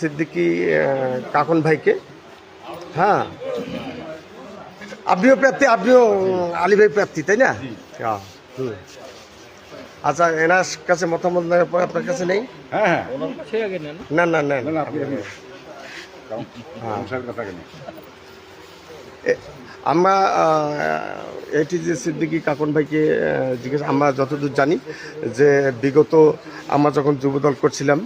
সিদ্দিকি কাকন ভাইকে। হ্যাঁ। আপনিও প্রার্থী আপনিও আলী ভাই প্রার্থী তাই না? হ্যাঁ, হুম। আচ্ছা এনার কাছে মতামত নেওয়ার পর আপনার কাছে নেই? হ্যাঁ হ্যাঁ। না না না এ- আমরা এটি যে সিদ্দিকি কাকন ভাইকে জিজ্ঞেস আমরা যতদূর জানি যে বিগত আমরা যখন যুবদল করছিলাম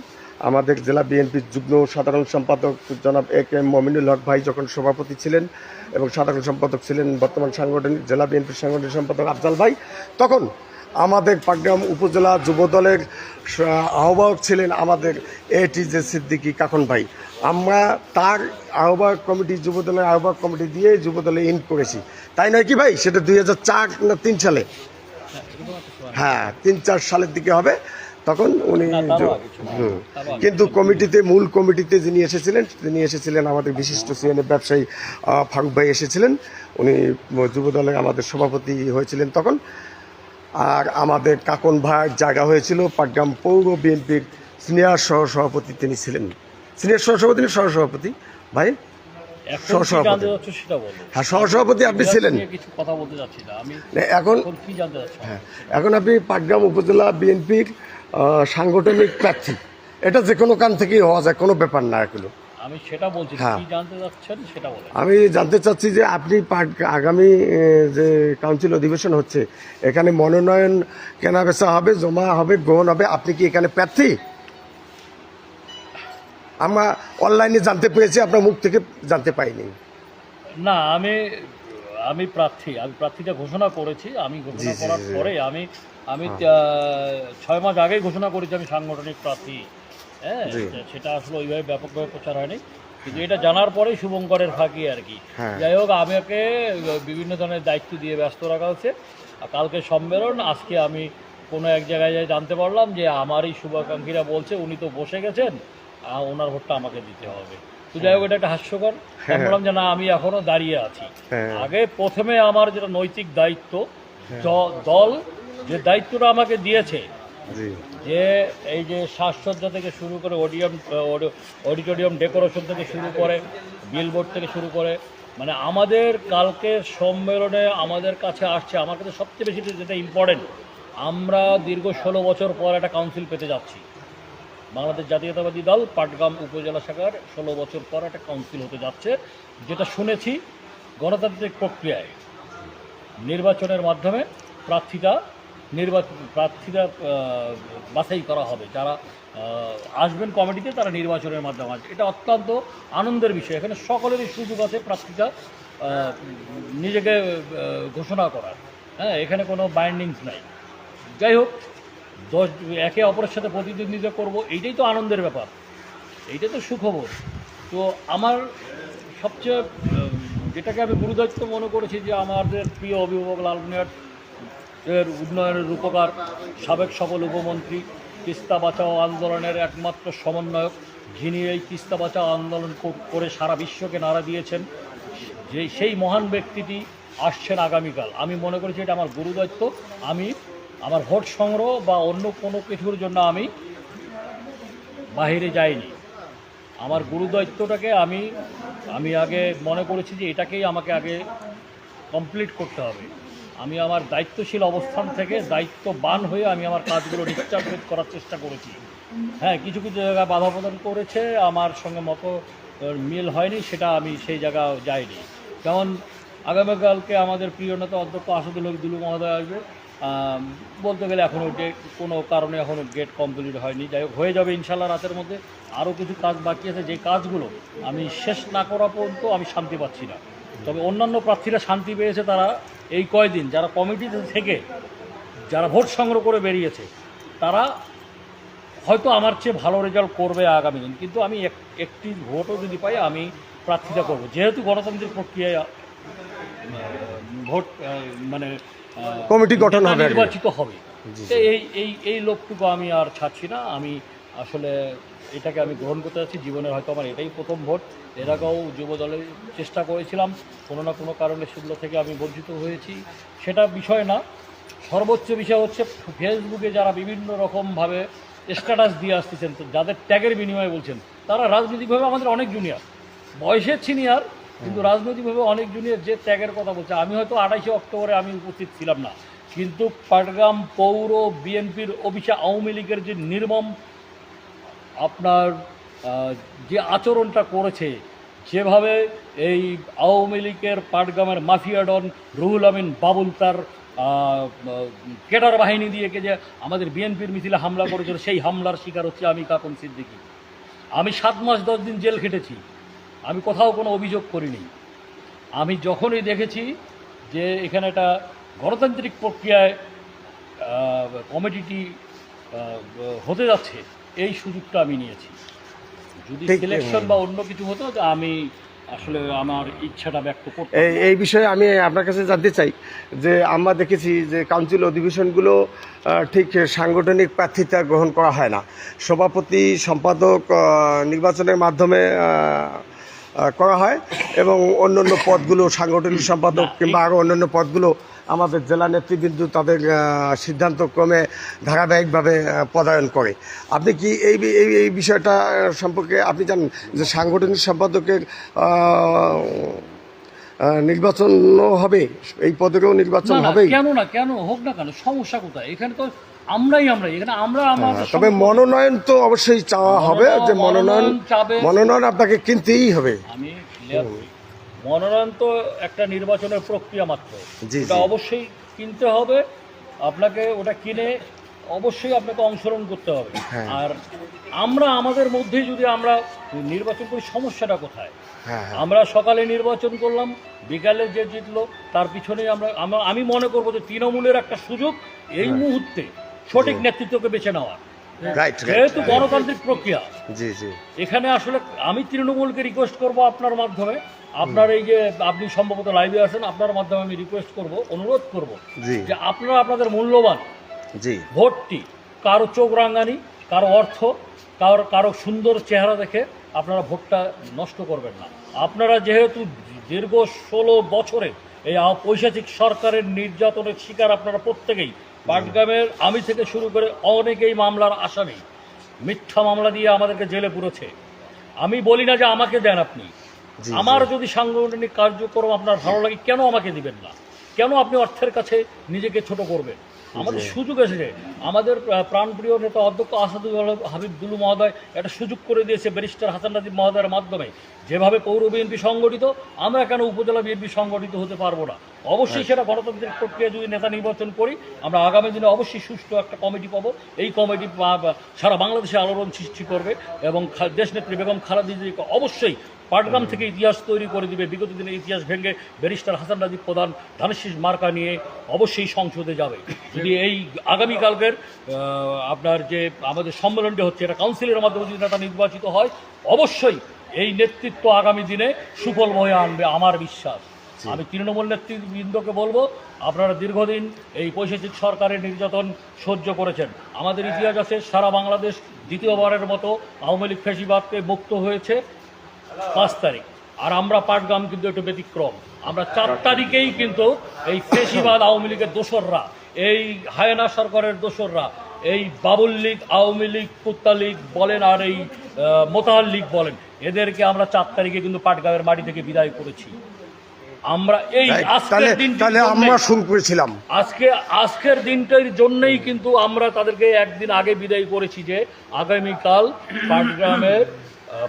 আমাদের জেলা বিএনপির যুগ্ম সাধারণ সম্পাদক জনাব এ কে মমিনুল হক ভাই যখন সভাপতি ছিলেন এবং সাধারণ সম্পাদক ছিলেন বর্তমান সাংগঠনিক জেলা বিএনপির সাংগঠনিক সম্পাদক আফজাল ভাই, তখন আমাদের পাটগ্রাম উপজেলা যুবদলের আহ্বায়ক ছিলেন আমাদের এটি জে সিদ্দিকি কাকন ভাই। আমরা তার আহ্বায়ক কমিটি যুবদলের আহ্বায়ক কমিটি দিয়ে যুবদলে ইন করেছি। তাই নয় কি ভাই? সেটা দুই হাজার চার না তিন সালে। হ্যাঁ তিন চার সালের দিকে হবে। তখন উনি কিন্তু কমিটিতে মূল কমিটিতে যিনি এসেছিলেন তিনি এসেছিলেন আমাদের বিশিষ্ট সিএনএ ব্যবসায়ী ফারুক ভাই এসেছিলেন। উনি যুবদলের আমাদের সভাপতি হয়েছিলেন তখন। আর আমাদের কাকন ভাইয়ের জায়গা হয়েছিল পাটগ্রাম পৌর বিএনপির সিনিয়র সহ সভাপতি তিনি ছিলেন। সিনিয়র সহসভাপতি না সহসভাপতি? ভাই? সহসভাপতি। হ্যাঁ সহসভাপতি আপনি ছিলেন। এখন হ্যাঁ এখন আপনি পাটগ্রাম উপজেলা বিএনপির সাংগঠনিক প্রার্থী। এটা যে কোনো কান থেকেই হওয়া যায় কোনো ব্যাপার না এগুলো। আমি সেটা বলছি হ্যাঁ। কি জানতে সেটা আমি জানতে চাচ্ছি যে আপনি আগামী যে কাউন্সিল অধিবেশন হচ্ছে এখানে মনোনয়ন কেনা বেচা হবে জমা হবে গ্রহণ হবে আপনি কি এখানে প্রার্থী? আমরা অনলাইনে জানতে পেরেছি আপনার মুখ থেকে জানতে পাইনি। না আমি আমি প্রার্থী আমি প্রার্থীটা ঘোষণা করেছি আমি ঘোষণা করার পরে আমি আমি ছয় মাস আগেই ঘোষণা করেছি আমি সাংগঠনিক প্রার্থী। হ্যাঁ সেটা আসলে ওইভাবে ব্যাপকভাবে প্রচার হয়নি। কিন্তু এটা জানার পরেই শুভঙ্করের ফাঁকি আর কি। হ্যাঁ। যাই হোক আমাকে বিভিন্ন ধরনের দায়িত্ব দিয়ে ব্যস্ত রাখা হচ্ছে। আর কালকে সম্মেলন আজকে আমি কোনো এক জায়গায় যাই জানতে পারলাম যে আমারই শুভাকাঙ্ক্ষীরা বলছে উনি তো বসে গেছেন ওনার ভোটটা আমাকে দিতে হবে। তো যাই হোক এটা একটা হাস্যকর। আমি বললাম যে না আমি এখনও দাঁড়িয়ে আছি। হ্যাঁ। আগে প্রথমে আমার যেটা নৈতিক দায়িত্ব দল যে দায়িত্বটা আমাকে দিয়েছে যে এই যে সাজসজ্জা থেকে শুরু করে অডিয়াম অডিটোরিয়াম ডেকোরেশন থেকে শুরু করে বিলবোর্ড থেকে শুরু করে মানে আমাদের কালকে সম্মেলনে আমাদের কাছে আসছে। আমার কাছে সবচেয়ে বেশি যেটা ইম্পর্টেন্ট আমরা দীর্ঘ ষোলো বছর পর একটা কাউন্সিল পেতে যাচ্ছি। বাংলাদেশ জাতীয়তাবাদী দল পাটগ্রাম উপজেলা শাখার ষোলো বছর পর একটা কাউন্সিল হতে যাচ্ছে। যেটা শুনেছি গণতান্ত্রিক প্রক্রিয়ায় নির্বাচনের মাধ্যমে প্রার্থীরা নির্বাচন প্রার্থীরা বাছাই করা হবে। যারা আসবেন কমিটিতে, তারা নির্বাচনের মাধ্যমে আসবে এটা অত্যন্ত আনন্দের বিষয়। এখানে সকলেরই সুযোগ আছে প্রার্থীরা নিজেকে ঘোষণা করার। হ্যাঁ এখানে কোনো বাইন্ডিংস নাই। যাই হোক, দশ, একে অপরের সাথে প্রতিদ্বন্দ্বিতা করব, এইটাই তো আনন্দের ব্যাপার। এইটাই তো সুখবর। তো আমার সবচেয়ে যেটাকে আমি গুরুদায়িত্ব মনে করেছি যে আমাদের প্রিয় অভিভাবক লাল মিয়ার এর উন্নয়নের রূপকার সাবেক সফল উপমন্ত্রী তিস্তা বাঁচাও আন্দোলনের একমাত্র সমন্বয়ক। যিনি এই তিস্তা বাঁচাও আন্দোলন কর- সারা বিশ্বকে নাড়া দিয়েছেন, যে সেই মহান ব্যক্তিটি আসছেন আগামীকাল। আমি মনে করেছি এটা আমার গুরুদায়িত্ব। আমি আমার ভোট সংগ্রহ বা অন্য কোনো কিছুর জন্য আমি বাইরে যাইনি। আমার গুরুদায়িত্বটাকে আমি আমি আগে মনে করেছি যে এটাকেই আমাকে আগে কমপ্লিট করতে হবে। আমি আমার দায়িত্বশীল অবস্থান থেকে দায়িত্ববান হয়ে আমি আমার কাজগুলো ডিসচার্জ করার চেষ্টা করেছি। হ্যাঁ কিছু কিছু জায়গায় বাধা প্রদান করেছে, আমার সঙ্গে মতো মিল হয়নি, সেটা আমি সেই জায়গা যাইনি। যেমন আগামীকালকে আমাদের প্রিয় নেতা অধ্যক্ষ আসাদুল হক দুলু মহোদয় আসবে। বলতে গেলে এখনও ডেট কোনো কারণে এখনও গেট কমপ্লিট হয়নি। যাই হোক, হয়ে যাবে ইনশাল্লাহ রাতের মধ্যে। আরও কিছু কাজ বাকি আছে, যে কাজগুলো আমি শেষ না করা পর্যন্ত আমি শান্তি পাচ্ছি না। তবে অন্যান্য প্রার্থীরা শান্তি পেয়েছে, তারা এই কয়দিন যারা কমিটিতে থেকে যারা ভোট সংগ্রহ করে বেরিয়েছে তারা হয়তো আমার চেয়ে ভালো রেজাল্ট করবে আগামী দিন। কিন্তু আমি এক একটি ভোটও যদি পাই আমি প্রার্থিতা করব। যেহেতু গণতান্ত্রিক প্রক্রিয়ায় ভোট মানে কমিটি গঠন হবে নির্বাচিত হবে। এই এই এই লোকটুকু আমি আর ছাড়ছি না। আমি আসলে এটাকে আমি গ্রহণ করতে যাচ্ছি। জীবনের হয়তো আমার এটাই প্রথম ভোট। এর আগেও যুব দলে চেষ্টা করেছিলাম। কোনো না কোনো কারণে সেগুলো থেকে আমি বঞ্চিত হয়েছি। সেটা বিষয় না। সর্বোচ্চ বিষয় হচ্ছে ফেসবুকে যারা বিভিন্ন রকমভাবে স্ট্যাটাস দিয়ে আসতেছেন যাদের ট্যাগের বিনিময়ে বলছেন তারা রাজনৈতিকভাবে আমাদের অনেক জুনিয়র বয়সের সিনিয়র কিন্তু রাজনৈতিকভাবে অনেক জুনিয়র যে ত্যাগের কথা বলছে। আমি হয়তো আঠাশে অক্টোবরে আমি উপস্থিত ছিলাম না। কিন্তু পাটগ্রাম পৌর বিএনপির অফিসে আওয়ামী লীগের যে নির্মম আপনার যে আচরণটা করেছে, যেভাবে এই আওয়ামী লীগের পাটগ্রামের মাফিয়া ডন রুহুল আমিন বাবুল তার কেডার বাহিনী দিয়ে যে আমাদের বিএনপির মিছিলে হামলা করেছিল, সেই হামলার শিকার হচ্ছে আমি কাকন সিদ্দিকী। আমি সাত মাস দশ দিন জেল খেটেছি। আমি কোথাও কোনো অভিযোগ করিনি। আমি যখনই দেখেছি যে এখানে একটা গণতান্ত্রিক প্রক্রিয়ায় কমিটিটি হতে যাচ্ছে এই সুযোগটা আমি নিয়েছি। যদি সিলেকশন বা অন্য কিছু হতো আমি আসলে আমার ইচ্ছাটা ব্যক্ত করতে এই বিষয়ে আমি আপনার কাছে জানতে চাই যে আমরা দেখেছি যে কাউন্সিল অধিবেশনগুলো ঠিক সাংগঠনিক প্রার্থিতা গ্রহণ করা হয় না। সভাপতি সম্পাদক নির্বাচনের মাধ্যমে করা হয় এবং অন্যান্য পদগুলো সাংগঠনিক সম্পাদক কিংবা আরও অন্যান্য পদগুলো আমাদের জেলা নেতৃবৃন্দ তাদের আহ, সিদ্ধান্তক্রমে ধারাবাহিকভাবে পদায়ন করে। আপনি কি এই এই এই বিষয়টা সম্পর্কে আপনি জানেন যে সাংগঠনিক সম্পাদকের নির্বাচনও হবে? এই পদেরও নির্বাচন হবে কেন না কেন? হোক না কেন সমস্যা কোথায়? এখানে তো আমরাই আমরা এখানে আমরা আমাদের হ্যাঁ, তবে মনোনয়ন তো অবশ্যই চাওয়া হবে যে মনোনয়ন মনোনয়ন আপনাকে কিনতেই হবে। আমি মনোনয়ন তো একটা নির্বাচনের প্রক্রিয়া মাত্র। ওটা অবশ্যই কিনতে হবে। আপনাকে ওটা কিনে অবশ্যই আপনাকে অংশগ্রহণ করতে হবে। হ্যাঁ। আর আমরা আমাদের মধ্যেই যদি আমরা নির্বাচন করি সমস্যাটা কোথায়? হ্যাঁ হ্যাঁ। আমরা সকালে নির্বাচন করলাম বিকালে যে জিতলো তার পিছনেই আমরা আমরা- আমি মনে করব যে তৃণমূলের একটা সুযোগ এই মুহূর্তে সঠিক নেতৃত্বকে বেছে নেওয়া রাইট যেহেতু গণতান্ত্রিক প্রক্রিয়া জি জি। এখানে আসলে আমি তৃণমূলকে রিকোয়েস্ট করব আপনার মাধ্যমে। আপনার এই যে আপনি সম্ভবত লাইভে আছেন আপনার মাধ্যমে আমি রিকোয়েস্ট করব অনুরোধ করব যে আপনারা আপনাদের মূল্যবান জি। ভোটটি কারও চোখ রাঙানি কারও অর্থ কারও কারও সুন্দর চেহারা দেখে আপনারা ভোটটা নষ্ট করবেন না। আপনারা যেহেতু দীর্ঘ ষোলো বছরে এই ঐশাচিক পৈশাচিক সরকারের নির্যাতনের শিকার আপনারা প্রত্যেকেই। পাটগ্রামের আমি থেকে শুরু করে অনেকেই মামলার আসামি। মিথ্যা মামলা দিয়ে আমাদেরকে জেলে পুরেছে। আমি বলি না যে আমাকে দেন আপনি। আমার যদি সাংগঠনিক কার্যক্রম আপনার ভালো লাগে কেন আমাকে দিবেন না? কেন আপনি অর্থের কাছে নিজেকে ছোট করবেন? আমাদের সুযোগ এসেছে আমাদের প্রাণপ্রিয় নেতা অধ্যক্ষ আসাদুল আলম হাবিব দুলু মহোদয় একটা সুযোগ করে দিয়েছে ব্যারিস্টার হাসান রাজীব মহোদয়ের মাধ্যমে। যেভাবে পৌর বিএনপি সংগঠিত আমরা কেন উপজেলা বিএনপি সংগঠিত হতে পারব না? অবশ্যই সেটা গণতান্ত্রিক প্রক্রিয়া যদি নেতা নির্বাচন করি আমরা আগামী দিনে অবশ্যই সুষ্ঠু একটা কমিটি পাবো। এই কমিটি সারা বাংলাদেশে আলোড়ন সৃষ্টি করবে এবং খা- দেশনেত্রী বেগম খালেদা অবশ্যই পাটগ্রাম থেকে ইতিহাস তৈরি করে দিবে। বিগত দিনের ইতিহাস ভেঙে ব্যারিস্টার হাসান রাজীব প্রধান ধানেশিস মার্কা নিয়ে অবশ্যই সংসদে যাবে। যদি এই আগামীকালকের আপনার যে আমাদের সম্মেলনটি হচ্ছে এটা কাউন্সিলের মাধ্যমে যদি নেতা নির্বাচিত হয় অবশ্যই এই নেতৃত্ব আগামী দিনে সুফল বয়ে আনবে আমার বিশ্বাস। আমি তৃণমূল নেতৃবৃন্দকে বলব আপনারা দীর্ঘদিন এই পৈশাচিক সরকারের নির্যাতন সহ্য করেছেন। আমাদের ইতিহাস আছে সারা বাংলাদেশ দ্বিতীয়বারের মতো আওয়ামী লীগ ফেসিবাদকে মুক্ত হয়েছে। পাঁচ তারিখ। আর আমরা পাটগ্রাম কিন্তু একটু ব্যতিক্রম। আমরা চার তারিখেই কিন্তু এই ফেসিবাদ আওয়ামী লীগের দোসররা এই হায়না সরকারের দোসররা এই বাবুল লীগ আওয়ামী লীগ কুত্তা লীগ বলেন আর এই মোতাহার লীগ বলেন এদেরকে আমরা চার তারিখে কিন্তু পাটগ্রামের মাটি থেকে বিদায় করেছি। আমরা এই আজকের দিনটির তাহলে আমরা শুরু করেছিলাম। আজকে আজকের দিনটার জন্যই কিন্তু আমরা তাদেরকে একদিন আগে বিদায় করেছি যে আগামীকাল পাটগ্রামের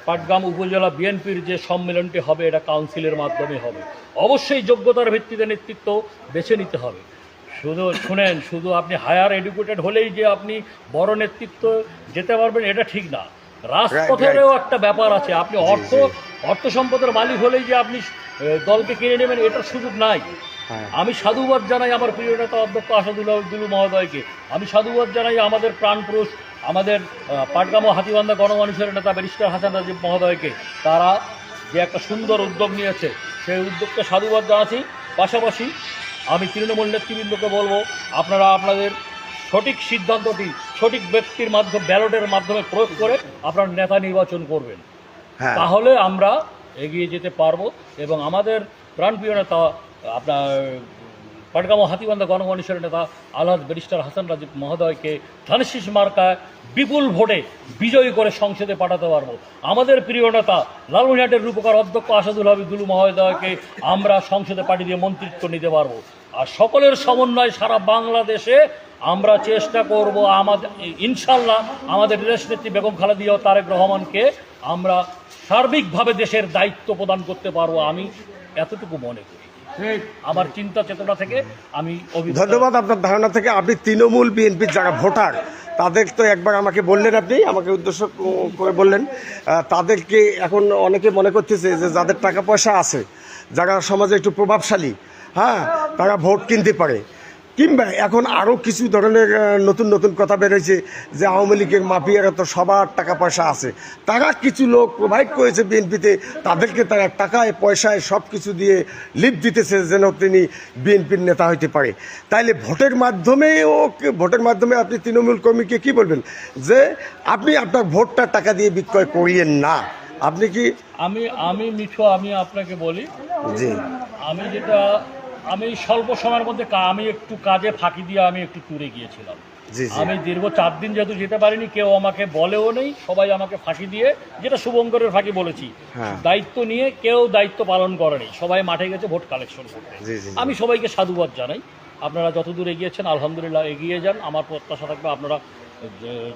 পাটগ্রাম উপজেলা বিএনপির যে সম্মেলনটি হবে এটা কাউন্সিলের মাধ্যমে হবে। অবশ্যই যোগ্যতার ভিত্তিতে নেতৃত্ব বেছে নিতে হবে। শুধু শুনেন শুধু আপনি হায়ার এডুকেটেড হলেই যে আপনি বড় নেতৃত্ব যেতে পারবেন এটা ঠিক না। রাজপথেরও একটা ব্যাপার আছে। আপনি অর্থ অর্থ সম্পদের মালিক হলেই যে আপনি দলকে কিনে নেবেন এটার সুযোগ নাই। হ্যাঁ। আমি সাধুবাদ জানাই আমার প্রিয় নেতা অধ্যক্ষ আসাদুল্লাহ দুলু মহোদয়কে। আমি সাধুবাদ জানাই আমাদের প্রাণপুরুষ আমাদের ও হাতিবান্ধা গণমানুষের নেতা ব্যারিস্টার হাসান রাজীব মহোদয়কে তারা যে একটা সুন্দর উদ্যোগ নিয়েছে সেই উদ্যোগকে সাধুবাদ জানাচ্ছি। পাশাপাশি আমি তৃণমূল নেতৃবৃন্দকে বলব আপনারা আপনাদের সঠিক সিদ্ধান্তটি সঠিক ব্যক্তির মাধ্যমে ব্যালটের মাধ্যমে প্রয়োগ করে আপনার নেতা নির্বাচন করবেন। হ্যাঁ। তাহলে আমরা এগিয়ে যেতে পারব এবং আমাদের প্রাণপ্রিয় নেতা আপনার পাটগাম ও হাতিবান্ধা গণমানুষের নেতা আলহাজ ব্যারিস্টার হাসান রাজীব মহোদয়কে ধানশিস মার্কায় বিপুল ভোটে বিজয়ী করে সংসদে পাঠাতে পারব আমাদের প্রিয় নেতা লালমনিহাটের রূপকার অধ্যক্ষ আসাদুল হাবিব দুলু মহোদয়কে আমরা সংসদে পাঠিয়ে দিয়ে মন্ত্রিত্ব নিতে পারব। আর সকলের সমন্বয় সারা বাংলাদেশে আমরা চেষ্টা করব আমাদের ইনশাল্লাহ আমাদের দেশ নেত্রী বেগম খালেদা ও তারেক রহমানকে আমরা সার্বিকভাবে দেশের দায়িত্ব প্রদান করতে পারব আমি এতটুকু মনে করি। আমার চিন্তা চেতনা থেকে আমি ধন্যবাদ আপনার ধারণা থেকে। আপনি তৃণমূল বিএনপির যারা ভোটার, তাদের তো একবার আমাকে বললেন আপনি, আমাকে উদ্দেশ্য করে বললেন। তাদেরকে এখন অনেকে মনে করতেছে যে যাদের টাকা পয়সা আছে, যারা সমাজে একটু প্রভাবশালী হ্যাঁ তারা ভোট কিনতে পারে। কিংবা এখন আরও কিছু ধরনের নতুন নতুন কথা বেরোয়েছে যে আওয়ামী লীগের মাফিয়ারা তো সবার টাকা পয়সা আছে। তারা কিছু লোক প্রোভাইড করেছে বিএনপিতে তাদেরকে তারা টাকায় পয়সায় সব কিছু দিয়ে লিপ দিতেছে যেন তিনি বিএনপির নেতা হইতে পারে। তাইলে ভোটের মাধ্যমেও ভোটের মাধ্যমে আপনি তৃণমূল কর্মীকে কি বলবেন? যে আপনি আপনার ভোটটা টাকা দিয়ে বিক্রয় করিয়েন না। আপনি কি আমি আমি মিঠু আমি আপনাকে বলি। জি। আমি যেটা আমি স্বল্প সময়ের মধ্যে আমি একটু কাজে ফাঁকি দিয়ে আমি একটু ট্যুরে গিয়েছিলাম। আমি দীর্ঘ চার দিন যেহেতু যেতে পারিনি কেউ আমাকে বলেও নেই সবাই আমাকে ফাঁকি দিয়ে যেটা শুভঙ্করের ফাঁকি বলেছি হ্যাঁ। দায়িত্ব নিয়ে কেউ দায়িত্ব পালন করেনি। সবাই মাঠে গেছে ভোট কালেকশন করতে। আমি সবাইকে সাধুবাদ জানাই। আপনারা যতদূর এগিয়েছেন আলহামদুলিল্লাহ এগিয়ে যান। আমার প্রত্যাশা থাকবে আপনারা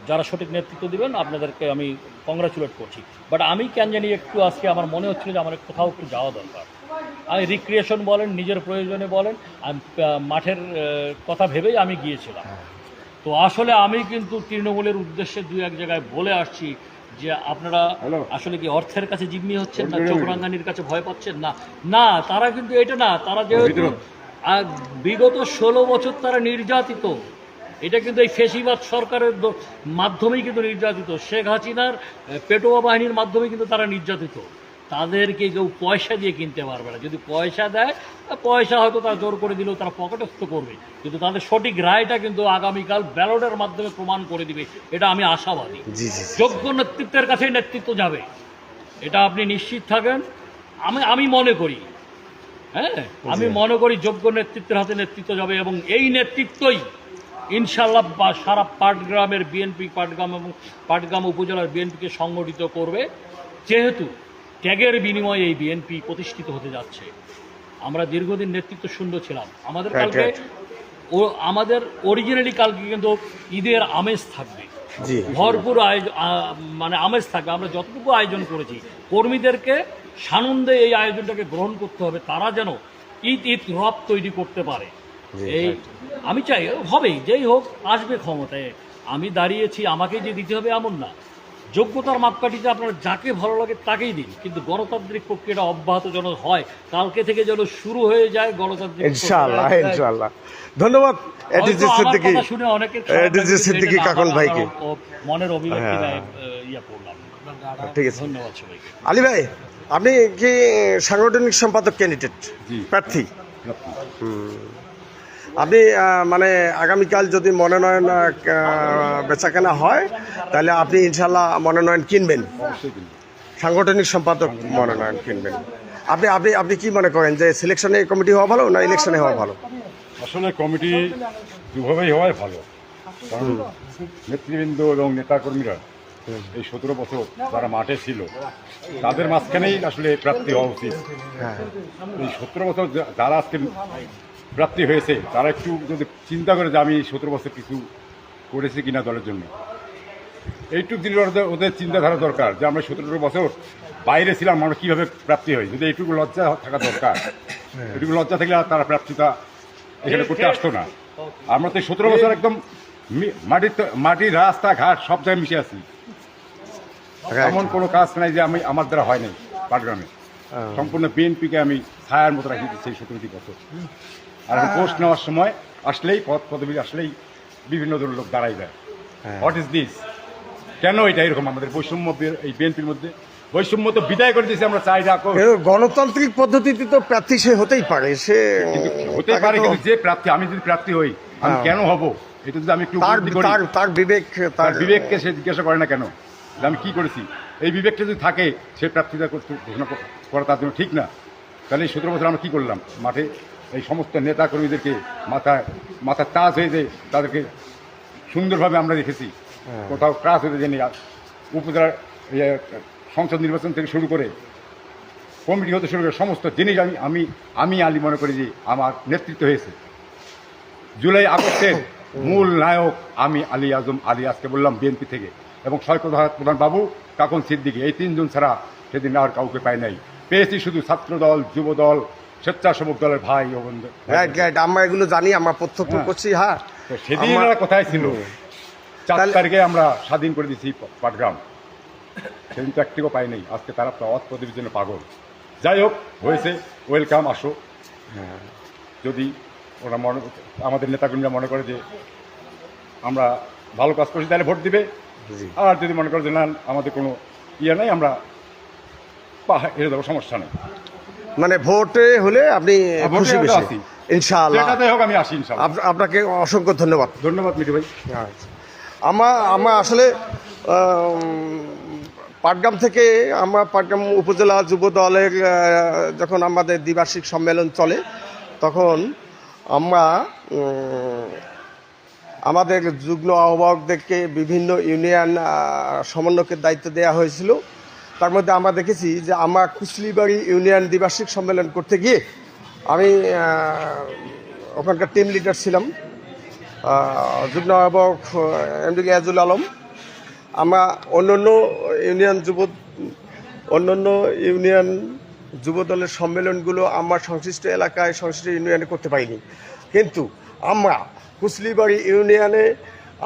যারা সঠিক নেতৃত্ব দিবেন আপনাদেরকে আমি কংগ্রাচুলেট করছি। বাট আমি কেন জানি একটু আজকে আমার মনে হচ্ছিল যে আমার কোথাও একটু যাওয়া দরকার। আমি রিক্রিয়েশন বলেন নিজের প্রয়োজনে বলেন আমি মাঠের কথা ভেবেই আমি গিয়েছিলাম। তো আসলে আমি কিন্তু তৃণমূলের উদ্দেশ্যে দু এক জায়গায় বলে আসছি যে আপনারা আসলে কি অর্থের কাছে জিম্মি হচ্ছেন না Continue. চোখ রাঙ্গানির কাছে ভয় পাচ্ছেন না? না তারা কিন্তু এটা না তারা যেহেতু। বিগত ষোলো বছর তারা নির্যাতিত। এটা কিন্তু এই ফেসিবাদ সরকারের মাধ্যমেই কিন্তু নির্যাতিত। শেখ হাসিনার পেটোয়া বাহিনীর মাধ্যমে কিন্তু তারা নির্যাতিত। তাদেরকে কেউ পয়সা দিয়ে কিনতে পারবে না। যদি পয়সা দেয় পয়সা হয়তো তারা জোর করে দিলেও তারা পকেটস্থ করবে। কিন্তু তাদের সঠিক রায়টা কিন্তু আগামীকাল ব্যালটের মাধ্যমে প্রমাণ করে দিবে। এটা আমি আশাবাদী। যোগ্য নেতৃত্বের কাছেই নেতৃত্ব যাবে। এটা আপনি নিশ্চিত থাকেন। আমি আমি মনে করি হ্যাঁ? আমি মনে করি যোগ্য নেতৃত্বের হাতে নেতৃত্ব যাবে এবং এই নেতৃত্বই ইনশাল্লাহ বা সারা পাটগ্রামের বিএনপি পাটগ্রাম এবং পাটগ্রাম উপজেলার বিএনপিকে সংগঠিত করবে। যেহেতু ত্যাগের বিনিময়ে এই বিএনপি প্রতিষ্ঠিত হতে যাচ্ছে। আমরা দীর্ঘদিন নেতৃত্ব শূন্য ছিলাম। আমাদের কালকে ও আমাদের অরিজিনালি কালকে কিন্তু ঈদের আমেজ থাকবে। ভরপুর আয়োজন মানে আমেজ থাকবে। আমরা যতটুকু আয়োজন করেছি কর্মীদেরকে সানন্দে এই আয়োজনটাকে গ্রহণ করতে হবে। তারা যেন ঈদ ঈদ রব তৈরি করতে পারে। এই আমি চাই হবেই যেই হোক আসবে ক্ষমতায়। আমি দাঁড়িয়েছি আমাকে যে দিতে হবে এমন না। যোগ্যতার মাপকাঠিতে আপনার যাকে ভালো লাগে তাকেই দিন। কিন্তু গণতান্ত্রিক প্রক্রিয়াটা অব্যাহত যেন হয় কালকে থেকে যেন শুরু হয়ে যায় গণতান্ত্রিক ইনশাআল্লাহ ইনশাআল্লাহ। ধন্যবাদ এডিজি হয়তো সিদ্দিকী। শুনে এডিজি সিদ্দিকী কাকন ভাইকে। ও- মনের অভিব্যক্তি হ্যাঁ। ইয়ে করলাম। ঠিক আছে। ধন্যবাদ সবাইকে। আলী ভাই আপনি কি সাংগঠনিক সম্পাদক ক্যান্ডিডেট। প্রার্থী। আপনি মানে আগামীকাল যদি মনোনয়ন বেচাকেনা হয় তাহলে আপনি ইনশাল্লাহ মনোনয়ন কিনবেন। সাংগঠনিক সম্পাদক মনোনয়ন কিনবেন। আপনি আপনি আপনি কি মনে করেন যে সিলেকশনে কমিটি হওয়া ভালো না ইলেকশনে হওয়া ভালো? আসলে কমিটি দুভাবেই হওয়াই ভালো। কারণ নেতৃবৃন্দ এবং নেতাকর্মীরা এই সতেরো বছর যারা মাঠে ছিল তাদের মাঝখানেই আসলে প্রাপ্তি হওয়া উচিত। হ্যাঁ। এই সতেরো বছর যারা আজকে প্রাপ্তি হয়েছে তারা একটু যদি চিন্তা করে যে আমি সতেরো বছর কিছু করেছি কিনা দলের জন্য। এইটুকু দিন ওদের চিন্তাধারা দরকার যে আমরা সতেরো বছর বাইরে ছিলাম আমরা কীভাবে প্রাপ্তি হয় যদি এইটুকু লজ্জা থাকা দরকার এইটুকু লজ্জা থাকলে তারা প্রাপ্তিটা এখানে করতে আসতো না। আমরা তো সতেরো বছর একদম মাটির মাটির রাস্তা ঘাট সব জায়গায় মিশে আছি। এমন কোনো কাজ নাই যে আমি আমার দ্বারা হয় নাই পাটগ্রামে। হ্যাঁ। সম্পূর্ণ বিএনপিকে আমি ছায়ার মতো রাখি সেই সতেরোটি বছর। আর আমি পোস্ট নেওয়ার সময় আসলেই পদ পদবি আসলেই বিভিন্ন ধরনের লোক দাঁড়াই দেয় হ্যাঁ। হোয়াট ইজ দিস কেন এটা এরকম আমাদের বৈষম্য এই বিএনপির মধ্যে? বৈষম্য তো বিদায় করে দিয়েছি আমরা চাই এ, গণতান্ত্রিক পদ্ধতিতে তো প্রার্থী সে হতেই পারে সে হতে তাকে পারে কিন্তু যে প্রার্থী আমি যদি প্রার্থী হই আমি হ্যাঁ। কেন হব? এটা যদি আমি একটু তার বিবেক তার বিবেককে সে জিজ্ঞাসা করে না কেন? আমি কি করেছি? এই বিবেকটা যদি থাকে সে প্রার্থিতা করতে ঘোষণা কর- করা তার জন্য ঠিক না। তাহলে এই সতেরো বছর আমরা কি করলাম? মাঠে এই সমস্ত নেতা কর্মীদেরকে মাথায় মাথার তাজ হয়ে যে তাদেরকে সুন্দরভাবে আমরা দেখেছি কোথাও ক্রাস হতে জানি উপজেলার ইয়ে, সংসদ নির্বাচন থেকে শুরু করে কমিটি হতে শুরু করে সমস্ত জিনিস আমি আমি আমি আলী মনে করি যে আমার নেতৃত্ব হয়েছে। জুলাই আগস্টের মূল নায়ক আমি আলী আজম আলী আজকে বললাম বিএনপি থেকে। এবং সৈকত প্রধান বাবু কাকন সিদ্দিকি এই তিনজন ছাড়া সেদিন আর কাউকে পাই নাই। পেয়েছি শুধু ছাত্র দল যুব দল স্বেচ্ছাসেবক দলের ভাই ও বন্ধু। রাইট রাইট আমরা এগুলো জানি আমরা প্রত্যক্ষ হ্যাঁ। করছি হ্যাঁ। সেদিন আমার- কোথায় ছিল? চার তারিখে আমরা স্বাধীন করে দিয়েছি পাটগ্রাম। সেদিন তো একটিও পাই নাই। আজকে তারা পথ প্রদীপের জন্য পাগল। যাই হোক হয়েছে। ওয়েলকাম আসো। যদি ওরা মনে আমাদের নেতাকর্মীরা মনে করে যে আমরা ভালো কাজ করছি তাহলে ভোট দিবে। আর যদি মনে করে যে না আমাদের কোনো ইয়ে নাই আমরা পা- হেরে দেবো সমস্যা নেই। মানে ভোটে হলে আপনি খুশি বেশি। ইনশাআল্লাহ। হোক আমি আসি ইনশাল্লাহ আপ- আপনাকে অসংখ্য ধন্যবাদ। ধন্যবাদ মিঠু ভাই। আমরা আমার আসলে পাটগ্রাম থেকে আমরা পাটগ্রাম উপজেলা যুব দলের যখন আমাদের দ্বিবার্ষিক সম্মেলন চলে তখন আমরা আমাদের যুগ্ম আহ্বায়কদেরকে বিভিন্ন ইউনিয়ন সমন্বয়কের দায়িত্ব দেওয়া হয়েছিল। তার মধ্যে আমরা দেখেছি যে আমরা কুচলিবাড়ি ইউনিয়ন দ্বিবার্ষিক সম্মেলন করতে গিয়ে আমি ওখানকার টিম লিডার ছিলাম যুগ্ম আহ্বায়ক এমডি ইয়াজুল আলম। আমরা অন্যান্য ইউনিয়ন যুব অন্যান্য ইউনিয়ন যুব দলের সম্মেলনগুলো আমার সংশ্লিষ্ট এলাকায়, সংশ্লিষ্ট ইউনিয়নে করতে পারিনি। কিন্তু আমরা কুচলিবাড়ি ইউনিয়নে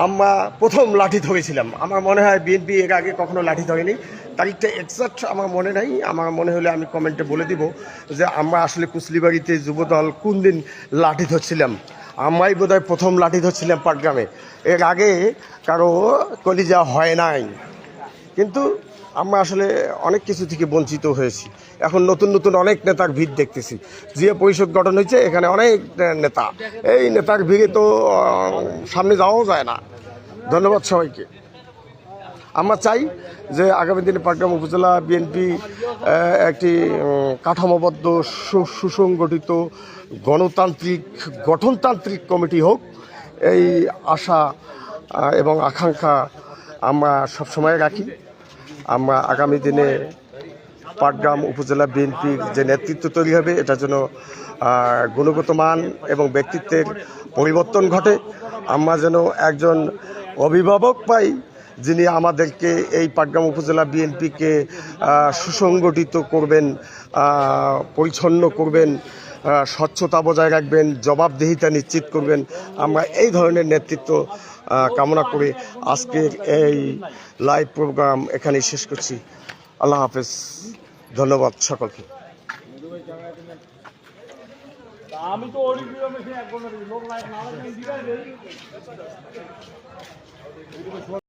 আমরা প্রথম লাঠি ধরেছিলাম আমার মনে হয় বিএনপি এর আগে কখনো লাঠি ধরেনি তারিখটা এক্সাক্ট আমার মনে নাই। আমার মনে হলে আমি কমেন্টে বলে দিব যে আমরা আসলে কুচলিবাড়িতে যুবদল কোন দিন লাঠি ধরছিলাম? আমরাই বোধহয় প্রথম লাঠি ধরছিলাম পাটগ্রামে। এর আগে কারও কলিজা হয় নাই। কিন্তু আমরা আসলে অনেক কিছু থেকে বঞ্চিত হয়েছি। এখন নতুন নতুন অনেক নেতার ভিড় দেখতেছি। যে পরিষদ গঠন হয়েছে, এখানে অনেক নেতা। এই নেতার ভিড়ে তো সামনে যাওয়াও যায় না। ধন্যবাদ সবাইকে। আমরা চাই যে আগামী দিনে পাটগ্রাম উপজেলা বিএনপি একটি কাঠামোবদ্ধ সুসংগঠিত গণতান্ত্রিক, গঠনতান্ত্রিক কমিটি হোক, এই আশা এবং আকাঙ্ক্ষা আমরা সবসময় রাখি। আমরা আগামী দিনে পাটগ্রাম উপজেলা বিএনপির যে নেতৃত্ব তৈরি হবে এটা যেন গুণগত মান এবং ব্যক্তিত্বের পরিবর্তন ঘটে। আমরা যেন একজন অভিভাবক পাই যিনি আমাদেরকে এই পাটগ্রাম উপজেলা বিএনপিকে সুসংগঠিত করবেন পরিচ্ছন্ন করবেন স্বচ্ছতা বজায় রাখবেন, জবাবদিহিতা নিশ্চিত করবেন। আমরা এই ধরনের নেতৃত্ব কামনা করে আজকের এই লাইভ প্রোগ্রাম এখানে শেষ করছি। আল্লাহ হাফেজ। ধন্যবাদ সকলকে। আমি তো লোক